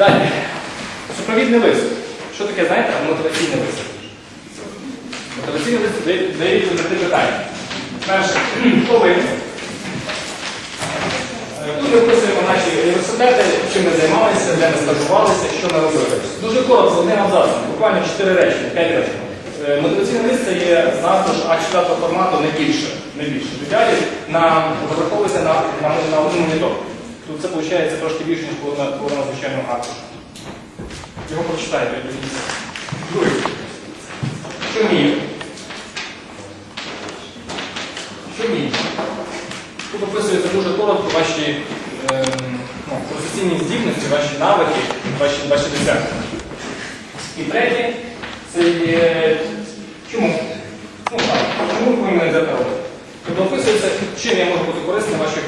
Далі. Супровідний лист. Що таке, знаєте, мотиваційний лист? Мотиваційний лист дає відповідь на три питання. Перше, хто ви? Е, Тут ми описуємо наші університети, чим ми займалися, де ми стажувалися, що ми робили. Дуже коротко, одним абзацом, буквально 4 речення, 5 речень. Е, Мотиваційний лист це є назва ж А4 формату не більше. Не більше. В на, на, на, на один монітор. Тут це виходить трошки більше, ніж половина, половина звичайного аркушу. Його. Що вмію? Що вмію? Тут описується дуже коротко ваші ем, ну, професійні здібності, ваші навики, ваші, ваші досягнення. І третє, це є чому? Ну так, чому ви повинні це робити? Тобто описується, чим я можу бути корисним вашій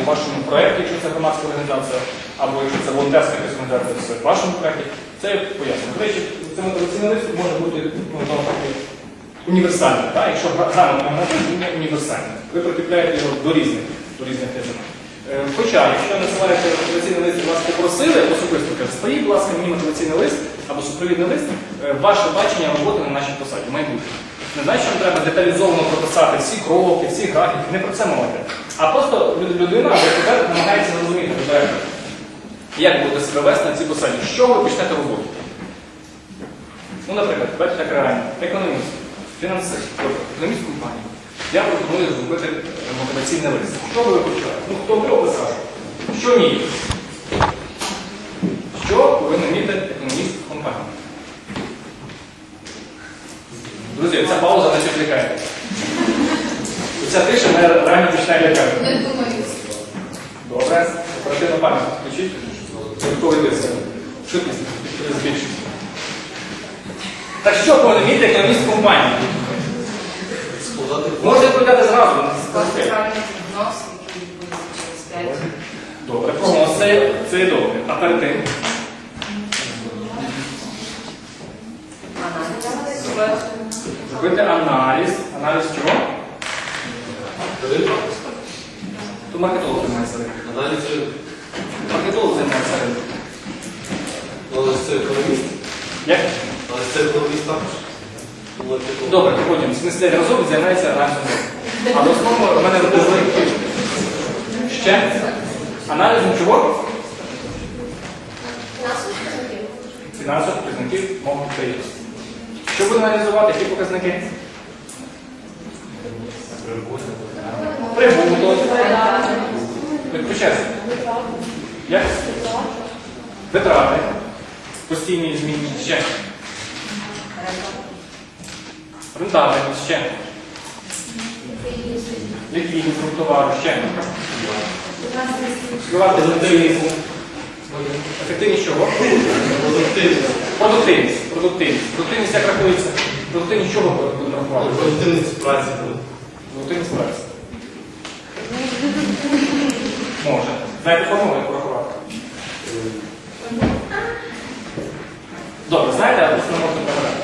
або вашому проєкті, якщо це громадська організація, або якщо це волонтерська організація, це в вашому проєкті. Це я. До речі, це мотиваційний лист може бути ну, універсальним. Так? Якщо грамотно написано, він є універсальним. Ви прикріпляєте його до різних, до різних речей. Е, Хоча, якщо надсилаєте мотиваційний лист вас попросили, особисто каже, стоїть, будь ласка, мені мотиваційний лист або супровідний лист, е, ваше бачення роботи на нашій посаді, майбутнє. Не значить, що треба деталізовано прописати всі кроки, всі графіки, не про це мова йде. А просто людина або експерт намагається зрозуміти, як будете себе вести на цій посаді, чого ви почнете роботу. Ну, наприклад, давайте так реально, економіст, фінансист, економіст компанії. Я пропоную зробити е, мотиваційний лист. Що ви почали? Ну, хто ви описав? Що вміє? Що повинен вміти економіст компанії? Друзі, ця пауза нас відвлікає. Ця тиша мене реально починає лякати. Не думаю. Добре, оперативну пам'ять включіть. Додатковий тиск. Швидкість збільшити. Так що повинен економіст компанії? Можете відповідати зразу. не Класти спішите. правильний прогноз, який буде через 5 Добре, прогноз це, це є добре. А перед тим? Зробити аналіз. Аналіз чого? То маркетолог займається ринком. Маркетолог займається ринком. але це економіст, Як? але це економіст також. Типу, Добре, потім. В смислі разом займається аналізом. А в основному в мене виписує ще аналізом чого? Фінансових показників мого підприємства. Що буде аналізувати? Які показники? Прибуток. Відключайся. Як? Витрати. Постійні зміни. Ще. Рентабельність. Ще. Ліквідність товару. Ще. Скривати ефективність. Ефективність чого? продуктивність. Продуктивність. Продуктивність. Продуктивність як рахується? Продуктивність чого будемо рахувати? Продуктивність праці. Продуктивність праці. Може. Знаєте формулу, як порахувати? Добре, знаєте, а просто не можна прибирати.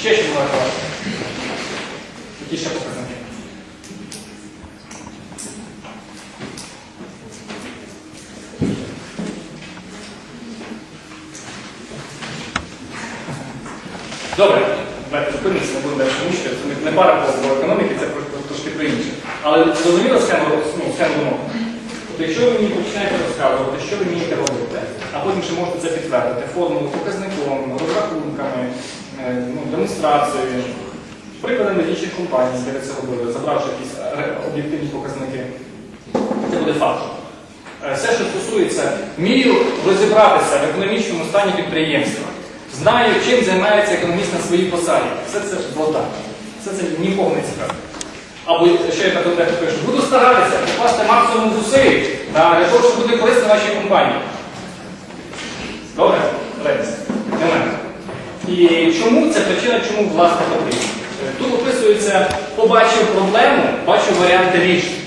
Ще що можна рахувати? Які ще показники? Добре, давайте зупинимося, не будемо далі мучити. Це не- пара по економіки, це трошки про інше. Але зрозуміло схему, ну, схему думок. Тобто, якщо ви мені починаєте розказувати, що ви вмієте робити, а потім ще можете це підтвердити формулу, показником, розрахунками, е, ну, демонстрацією, прикладами з інших компаній, де ви це робили, забравши якісь е, об'єктивні показники, це буде фактом. Е, Все, що стосується, вмію розібратися в економічному стані підприємства, знаю, чим займається економіст на своїй посаді. Все це вода. Все це нікого не цікаво. Або ще я так пише, буду старатися покласти максимум зусиль для того, щоб бути корисним вашій компанії. Добре? І чому це причина, чому власне потрібно? Е, Тут описується, побачив проблему, бачу варіанти рішень.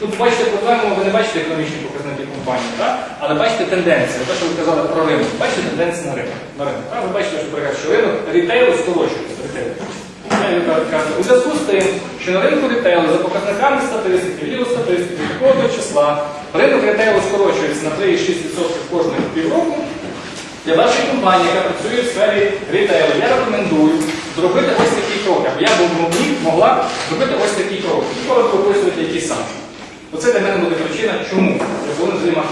Тут бачите проблему, ви не бачите економічні показники компанії, так? але бачите тенденції. Те, що ви казали про ринок. Бачите тенденції на ринок. На ринок так? Ви бачите, що, наприклад, що ринок рітейлу скорочується. Рітейл. Рітейл У зв'язку з тим, що на ринку рітейлу за показниками статистики, відділу статистики, такого числа, ринок ретейлу скорочується на 3,6% кожних півроку, Для вашої компанії, яка працює в сфері рітейлу, я рекомендую зробити ось такі кроки. Аби я б могла зробити ось такі кроки. І коли описувати, які саме. Оце для мене буде причина, чому я повинен займати.